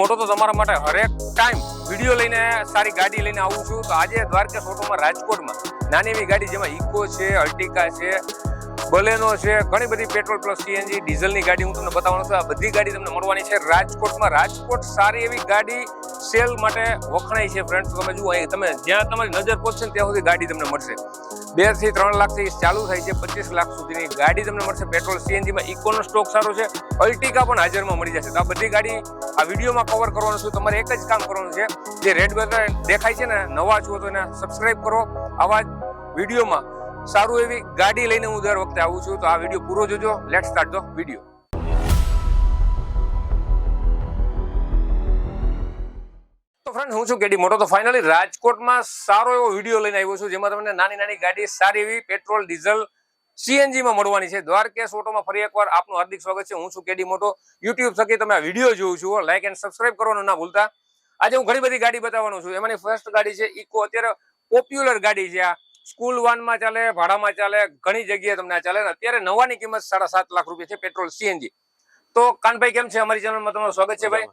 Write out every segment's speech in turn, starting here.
મોટો તો તમારા માટે હરેક ટાઈમ વીડિયો લઈને, સારી ગાડી લઈને આવું છું. તો આજે દ્વારકા ઓટોમાં રાજકોટમાં નાની એવી ગાડી જેમાં ઇકો છે અર્ટિકા છે બલેનો છે, ઘણી બધી પેટ્રોલ પ્લસ સીએનજી ડીઝલની ગાડી હું તમને બતાવવાનો છું. આ બધી ગાડી તમને મળવાની છે રાજકોટમાં. રાજકોટ સારી એવી ગાડી સેલ માટે વખણાય છે ફ્રેન્ડ તમે જુઓ, અહીં તમે જ્યાં તમારી નજર પહોંચશે ત્યાં સુધી ગાડી તમને મળશે. બેથી ત્રણ લાખથી ચાલુ થાય છે, પચીસ લાખ સુધીની ગાડી તમને મળશે પેટ્રોલ સીએનજીમાં ઇકોનો સ્ટોક સારો છે. અલ્ટિકા પણ હાજરમાં મળી જશે. તો આ બધી ગાડી આ વિડીયોમાં કવર કરવાનું છું. તમારે એક જ કામ કરવાનું છે. જે રેડ બટન દેખાય છે ને, નવા છો તો એને સબસ્ક્રાઇબ કરો. આવા વિડીયોમાં સારું એવી ગાડી લઈને હું દર વખતે આવું છું. તો આ વીડિયો પૂરો જોજો. લેટ સ્ટાર્ટ ધ વીડિયો તો ફ્રેન્ડ હું છું કેડી મોટો. તો ફાઇનલી રાજકોટમાં સારો એવો વીડિયો લઈને આવ્યો છું, જેમાં તમને નાની નાની ગાડી, સારી એવી પેટ્રોલ ડીઝલ સીએનજી માં મળવાની છે. દ્વારકેશ ઓટોમાં ફરી એકવાર આપનું હાર્દિક સ્વાગત છે. હું છું કેડી મોટો. યુટ્યુબ થકી તમે આ વીડિયો જોઉં છું લાઇક એન્ડ સબસ્ક્રાઇબ કરવાનું ના ભૂલતા. આજે હું ઘણી બધી ગાડી બતાવવાનું છું. એમાંની ફર્સ્ટ ગાડી છે ઇકો અત્યારે પોપ્યુલર ગાડી છે આ. સ્કૂલ વાનમાં ચાલે ભાડામાં ચાલે ઘણી જગ્યાએ તમને આ ચાલે. ને અત્યારે નવાની કિંમત સાડા સાત લાખ રૂપિયા છે પેટ્રોલ સીએનજી. તો કાનભાઈ કેમ છે? અમારી ચેનલમાં તમારું સ્વાગત છે ભાઈ.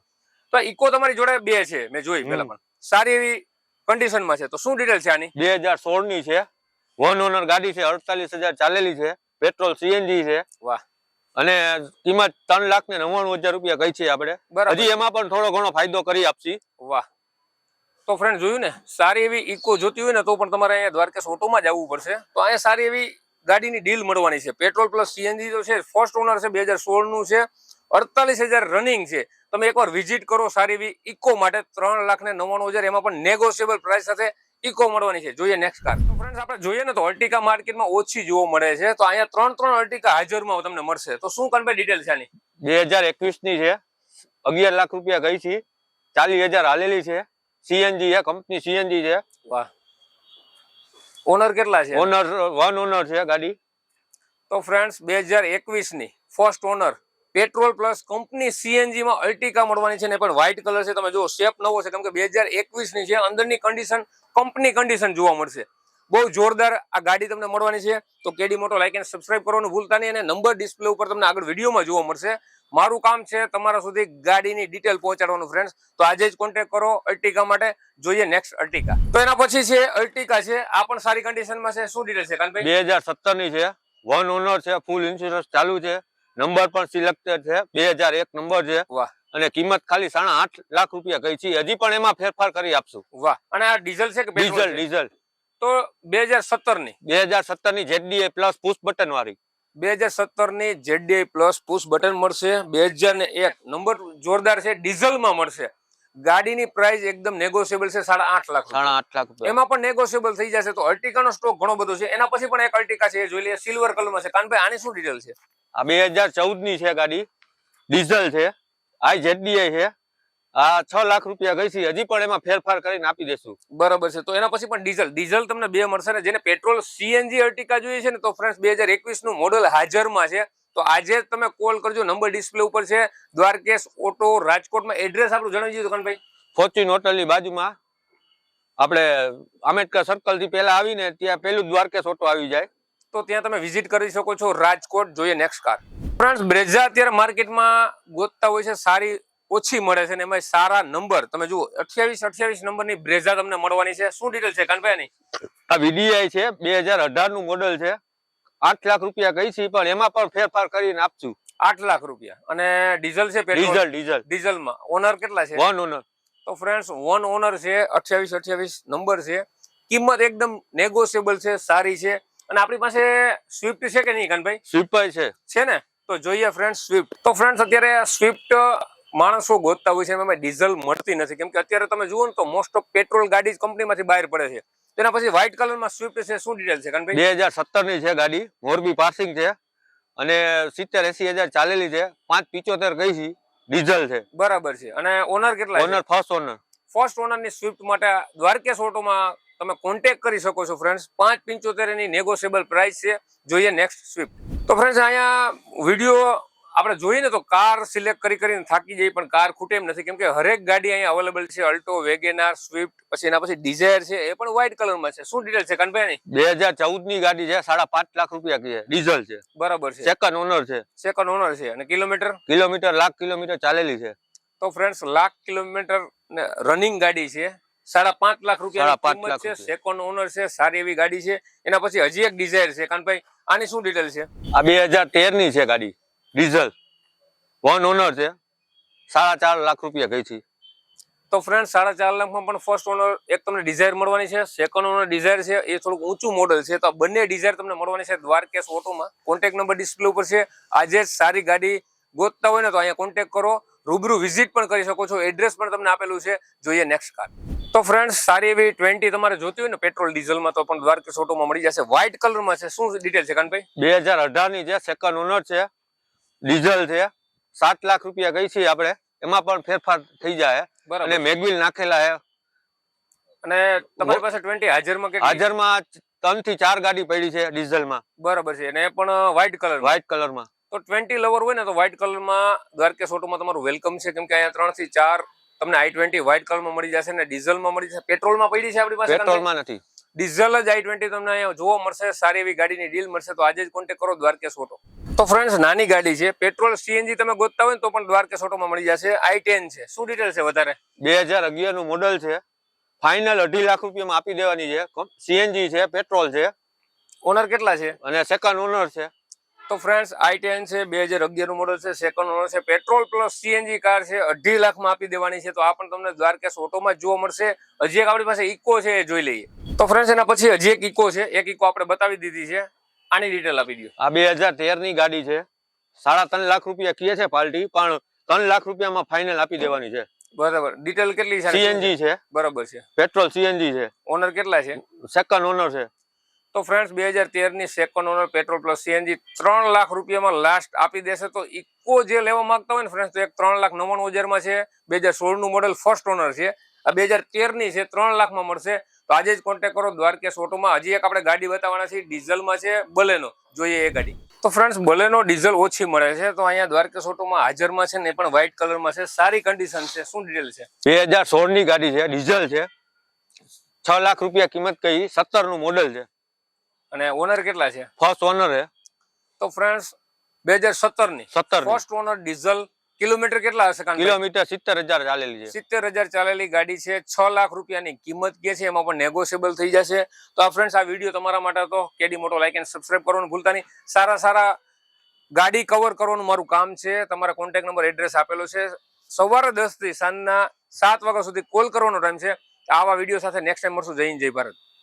તો ઇકો તમારી જોડે બે છે મેં જોઈ પેલા પણ. સારી એવી કન્ડિશનમાં છે. તો શું ડિટેલ છે આની? બે હજાર સોળની છે. વન ઓનર ગાડી છે અડતાલીસ હજાર ચાલેલી છે. પેટ્રોલ સીએનજી છે. વાહ. અને કિંમત ત્રણ લાખ ને નવ્વાણું હજાર રૂપિયા કઈ છે આપણે. બરાબર. હજી એમાં પણ થોડો ઘણો ફાયદો કરી આપશી. વાહ. તો ફ્રેન્ડ જોયું ને? સારી એવી ઇકો જોતી હોય ને, તો પણ તમારે અહીંયા દ્વારકેશ ઓટોમાં જ આવવું પડશે. તો અહીંયા સારી એવી ગાડીની ડીલ મળવાની છે. પેટ્રોલ પ્લસ સીએનજી તો છે ફર્સ્ટ ઓનર છે, બે હજાર સોળનું છે, અડતાલીસ હજાર રનિંગ છે. તમે એકવાર વિઝિટ કરો સારી એવી ઇકો માટે, ત્રણ લાખ ને નવ્વાણું હજાર એમાં પણ નેગોશિયેબલ પ્રાઇસ સાથે ઇકો મળવાની છે. જોઈએ નેક્સ્ટ કાર તો ફ્રેન્ડ આપણે જોઈએ ને, તો અર્ટિકા માર્કેટમાં ઓછી જોવા મળે છે. તો અહીંયા ત્રણ ત્રણ અર્ટિકા હાજરમાં તમને મળશે. તો શું કનભાઈ ડિટેલ છે આની? બે હજાર એકવીસની છે. અગિયાર લાખ રૂપિયા ગઈ છે. ચાલીસ હજાર હાલેલી છે. સીએનજી છે કંપની સીએનજી છે. વાહ. ઓનર કેટલા છે? ઓનર વન ઓનર છે ગાડી. તો ફ્રેન્ડ્સ બે હજાર એકવીસની first owner petrol plus company CNG માં અલ્ટિકા મળવાની છે ને પણ વ્હાઇટ કલર છે. તમે જુઓ શેપ નવો છે. કેમ કે બે હજાર એકવીસની છે અંદરની કન્ડિશન કંપની કન્ડિશન જોવા મળશે. બહુ જોરદાર આ ગાડી તમને મળવાની છે. તો કેડી મોટો લાઈક એન્ડ સબસ્ક્રાઇબ કરવાનું ભૂલતા નહીં અને નંબર ડિસ્પ્લે ઉપર તમને આગળ વિડીયોમાં જોવા મળશે. મારું કામ છે તમારા સુધી ગાડીની ડિટેલ પહોંચાડવાનું ફ્રેન્ડ્સ તો આજે જ કોન્ટેક્ટ કરો અર્ટિકા માટે. જોઈએ નેક્સ્ટ અર્ટિકા તો એના પછી છે અર્ટિકા છે. આ પણ સારી કન્ડિશનમાં છે. શું ડિટેલ છે કાનભાઈ? બે હજારની છે. વન ઓનર છે ફૂલ ઇન્સ્યોરન્સ ચાલુ છે. નંબર પણ સિલેક્ટેડ છે. બે હજાર એક નંબર છે. વાહ. અને કિંમત ખાલી સાડા આઠ લાખ રૂપિયા ગઈ છે. હજી પણ એમાં ફેરફાર કરી આપશું. વાહ. અને આ ડીઝલ છે કે ડીઝલ ડીઝલ. તો બે હજાર સત્તરની બે હજાર સત્તરની જેડીએ પ્લસ પુશ બટન વાળી બે હજાર સત્તરની જેડીએ પ્લસ પુશ બટન મળશે. બે હજાર ને એક નંબર જોરદાર છે ડીઝલમાં મળશે. ગાડીની પ્રાઇસ એકદમ નેગોશિયેબલ છે સાડા આઠ લાખ સાડા આઠ લાખ એમાં પણ નેગોશિયેબલ થઈ જશે તો અર્ટિકાનો સ્ટોક ઘણો બધો છે. એના પછી પણ એક અર્ટિકા છે એ જોઈ લઈએ સિલ્વર કલરમાં છે. કાનભાઈ આની શું ડિટેલ છે? આ બે હજાર ચૌદની છે ગાડી. ડીઝલ છે. આ જેડીએ છે. આ છ લાખ રૂપિયા ગઈ છે. હજી પણ એમાં ફેરફાર કરીને આપી દેશું. બરાબર છે. તો એના પછી પણ ડીઝલ. ડીઝલ તમને બે મળશે ને. જેને પેટ્રોલ સીએનજી અર્ટિકા જોઈએ છે ને તો ફ્રેન્ડ બે હજાર એકવીસનું મોડલ હાજરમાં છે. તો આજે તમે કોલ કરજો. નંબર ડિસ્પ્લે ઉપર છે. દ્વારકેશ ઓટો રાજકોટમાં એડ્રેસ આપણું જણાવી દીધું કાનભાઈ ફોર્ચ્યુન હોટલની બાજુમાં આપણે આંબેડકર સર્કલથી પેલા આવીને ત્યાં પેલું દ્વારકેશ ઓટો આવી જાય. તો ત્યાં તમે વિઝિટ કરી શકો છો. રાજકોટ જોઈએ નેક્સ્ટ કાર. ફ્રેન્ડ્સ બ્રેઝા અત્યારે માર્કેટમાં ગોતતા હોય છે. સારી ઓછી મળે છે ને એમાં સારા નંબર તમે જુઓ અઠ્યાવીસ અઠ્યાવીસ નંબરની બ્રેઝા તમને મળવાની છે. શું ડિટેલ છે કાનભાઈ આ વીડીઆઈ છે બે નું મોડલ છે. આઠ લાખ રૂપિયા ગઈ છે પણ એમાં પણ ફેરફાર કરીને આપશું. આઠ લાખ રૂપિયા. અને ડીઝલ છે ડીઝલ ડીઝલ. ડીઝલમાં. ઓનર કેટલા છે? વન ઓનર તો ફ્રેન્ડ્સ વન ઓનર છે અઠ્યાવીસ અઠ્યાવીસ નંબર છે. કિંમત એકદમ નેગોશિયેબલ છે સારી છે. અને આપણી પાસે સ્વિફ્ટ છે કે નહીં કાનભાઈ? સ્વિફ્ટ છે. છે ને? તો જોઈએ ફ્રેન્ડ સ્વિફ્ટ તો ફ્રેન્ડ્સ અત્યારે સ્વિફ્ટ માણસો ગોતતા હોય છે એમાં ડીઝલ મળતી નથી. કેમ કે અત્યારે તમે જુઓ ને તો મોસ્ટ ઓફ પેટ્રોલ ગાડી જ કંપનીમાંથી બહાર પડે છે. તેના પછી વ્હાઇટ કલરમાં સ્વિફ્ટ છે શું ડિટેલ છે? કાનભાઈ બે હજાર સત્તરની છે ગાડી મોરબી પાર્સિંગ છે અને સિત્તેર એસી હજાર ચાલેલી છે પાંચ પિચોતેર ગઈ છે ડીઝલ છે. બરાબર છે. અને ઓનર કેટલા ઓનર ફર્સ્ટ ઓનર ફર્સ્ટ ઓનરની સ્વિફ્ટ માટે દ્વારકેશ ઓટોમાં તમે કોન્ટેક્ટ કરી શકો છો ફ્રેન્ડ્સ પાંચ પંચોતેર એની નેગોશિયેબલ પ્રાઇસ છે. જોઈએ નેક્સ્ટ સ્વિફ્ટ તો ફ્રેન્ડ્સ અહીંયા વીડિયો આપણે જોઈએ ને તો કાર સિલેક્ટ કરી કરીને થાકી જઈએ પણ કાર ખૂટે એમ નથી. કેમ કે હરેક ગાડી અહીંયા અવેલેબલ છે અલ્ટો વેગેનાર સ્વિફ્ટ પછી એના પછી ડિઝાયર છે એ પણ વ્હાઇટ કલરમાં છે. શું ડિટેલ છે કનભાઈ બે હજાર ચૌદની ગાડી છે સાડા પાંચ લાખ રૂપિયા છે ડીઝલ છે. બરાબર છે. સેકન્ડ ઓનર છે. સેકન્ડ ઓનર છે. અને કિલોમીટર? કિલોમીટર લાખ કિલોમીટર ચાલેલી છે. તો ફ્રેન્ડ્સ લાખ કિલોમીટર રનિંગ ગાડી છે. સાડા પાંચ લાખ રૂપિયા છે. સેકન્ડ ઓનર છે સારી એવી ગાડી છે. એના પછી હજી એક ડિઝાયર છે. કાનભાઈ આની શું ડિટેલ છે? આ બે હજાર તેરની છે ગાડી. ડીઝલ. વન ઓનર છે. સાડા ચાર લાખ રૂપિયા ગઈ છે. તો ફ્રેન્ડ સાડા ચાર લાખમાં પણ ફર્સ્ટ ઓનર એક તમને ડિઝાયર મળવાની છે. સેકન્ડ ઓનર ડિઝાયર છે એ થોડુંક ઊંચું મોડલ છે. તો બંને ડિઝાયર તમને મળવાની છે દ્વારકેશ ઓટોમાં કોન્ટેક્ટ નંબર ડિસ્પ્લે ઉપર છે. આજે જ સારી ગાડી ગોતતા હોય ને તો અહીંયા કોન્ટેક્ટ કરો. રૂબરૂ વિઝિટ પણ કરી શકો છો. એડ્રેસ પણ તમને આપેલું છે. જોઈએ નેક્સ્ટ કાર તો ફ્રેન્ડ્સ સારી એવી ટ્વેન્ટી તમારે જોતી હોય ને પેટ્રોલ ડીઝલમાં તો પણ દ્વારકેશ ઓટોમાં મળી જશે. વ્હાઇટ કલરમાં છે. શું ડિટેલ છે કાનભાઈ? બે હજાર અઢારની છે સેકન્ડ ઓનર છે ડીઝલ છે. સાત લાખ રૂપિયા ગઈ છે આપણે. એમાં પણ ફેરફાર થઈ જાય. અને મેગવિલ નાખેલા છે અને તમારી પાસે ટ્વેન્ટી હાજરમાં કેટલી? હાજરમાં ત્રણથી ચાર ગાડી પડી છે ડીઝલમાં. બરાબર છે. અને એ પણ વ્હાઇટ કલર વ્હાઇટ કલરમાં તો ટ્વેન્ટી લવર હોય ને તો વ્હાઇટ કલરમાં દ્વારકેશ ઓટોમાં તમારું વેલકમ છે. કેમ કે અહીંયા ત્રણથી ચાર તમને આઈ ટ્વેન્ટી વ્હાઇટ કલરમાં મળી જશે ને ડીઝલમાં મળી જશે. પેટ્રોલમાં પડી છે આપણી પાસે? પેટ્રોલમાં નથી. ડીઝલ જ આઈ ટ્વેન્ટી તમને અહીંયા જોવા મળશે. સારી એવી ગાડીની ડીલ મળશે. તો આજે જ કોન્ટેક્ટ કરો દ્વારકેશ ઓટો તો ફ્રેન્ડ્સ નાની ગાડી છે. પેટ્રોલ સીએનજી તમે ગોતતા હોય તો પણ દ્વારકેશ ઓટોમાં મળી જશે. આઈ ટેન છે. શું ડિટેલ છે વધારે? બે હજાર અગિયારનું મોડલ છે. ફાઇનલ અઢી લાખ રૂપિયામાં આપી દેવાની છે. સીએનજી છે પેટ્રોલ છે. ઓનર કેટલા છે? અને સેકન્ડ ઓનર છે. તો ફ્રેન્ડ્સ આઈ ટેન છે બે હજાર અગિયારનું મોડલ છે. સેકન્ડ ઓનર છે. પેટ્રોલ પ્લસ સીએનજી કાર છે. અઢી લાખમાં આપી દેવાની છે. તો આ પણ તમને દ્વારકેશ ઓટોમાં જ જોવા મળશે. હજી એક આપણી પાસે ઇકો છે એ જોઈ લઈએ. તો ફ્રેન્ડ્સ એના પછી હજી એક ઇકો છે. એક ઇકો આપણે બતાવી દીધી છે. આની ડિટેલ આપી દો આ બે હજાર તેરની ગાડી છે. સાડા ત્રણ લાખ રૂપિયા કીએ છે પાર્ટી પણ ત્રણ લાખ રૂપિયામાં ફાઇનલ આપી દેવાની છે. બરાબર. ડિટેલ કેટલી છે? સીએનજી છે. બરાબર છે. પેટ્રોલ સીએનજી છે. ઓનર કેટલા છે? સેકન્ડ ઓનર છે. તો ફ્રેન્ડ્સ બે હજાર તેરની second owner petrol plus CNG ત્રણ લાખ રૂપિયામાં લાસ્ટ આપી દેશે તો ઇકો જે લેવા માંગતા હોય ને ફ્રેન્ડ્સ તો એક ત્રણ લાખ નવ્વાણું હજારમાં છે. બે હજાર સોળનું મોડલ ફર્સ્ટ ઓનર છે. આ બે હજાર તેરની છે ત્રણ લાખમાં મળશે. તો આજે જ કોન્ટેક્ટ કરો દ્વારકેશ ઓટોમાં હજી એક આપણે ગાડી બતાવવાના છે ડીઝલમાં છે બલેનો. જોઈએ એ ગાડી. તો ફ્રેન્ડ્સ બલેનો ડીઝલ ઓછી મળે છે. તો અહીંયા દ્વારકેશ ઓટોમાં હાજરમાં છે ને પણ વ્હાઇટ કલરમાં છે. સારી કન્ડિશન છે. શું ડિટેલ છે? બે હજાર સોળની ગાડી છે ડીઝલ છે. છ લાખ રૂપિયા કિંમત કહી સત્તરનું મોડલ છે. અને ઓનર કેટલા છે? ફર્સ્ટ ઓનર છે. તો ફ્રેન્ડ્સ બે હજાર સત્તરની સત્તર ફર્સ્ટ ઓનર ડીઝલ કિલોમીટર કેટલા હશે કિલોમીટર સિત્તેર હજાર ચાલેલી છે. સિત્તેર હજાર ચાલેલી ગાડી છે. છ લાખ રૂપિયાની કિંમત કે છે એમાં પણ નેગોશિયેબલ થઈ જશે. તો આ ફ્રેન્ડ્સ આ વીડિયો તમારા માટે હતો. કેડી મોટો લાઈક એન્ડ સબસ્ક્રાઈબ કરવાનું ભૂલતા નહીં. સારા સારા ગાડી કવર કરવાનું મારું કામ છે. તમારા કોન્ટેક્ટ નંબર એડ્રેસ આપેલો છે. સવારે દસથી સાંજના સાત વાગ્યા સુધી કોલ કરવાનો ટાઈમ છે. આવા વીડિયો સાથે નેક્સ્ટ ટાઈમ મળશું. જય હિન્દ જય ભારત.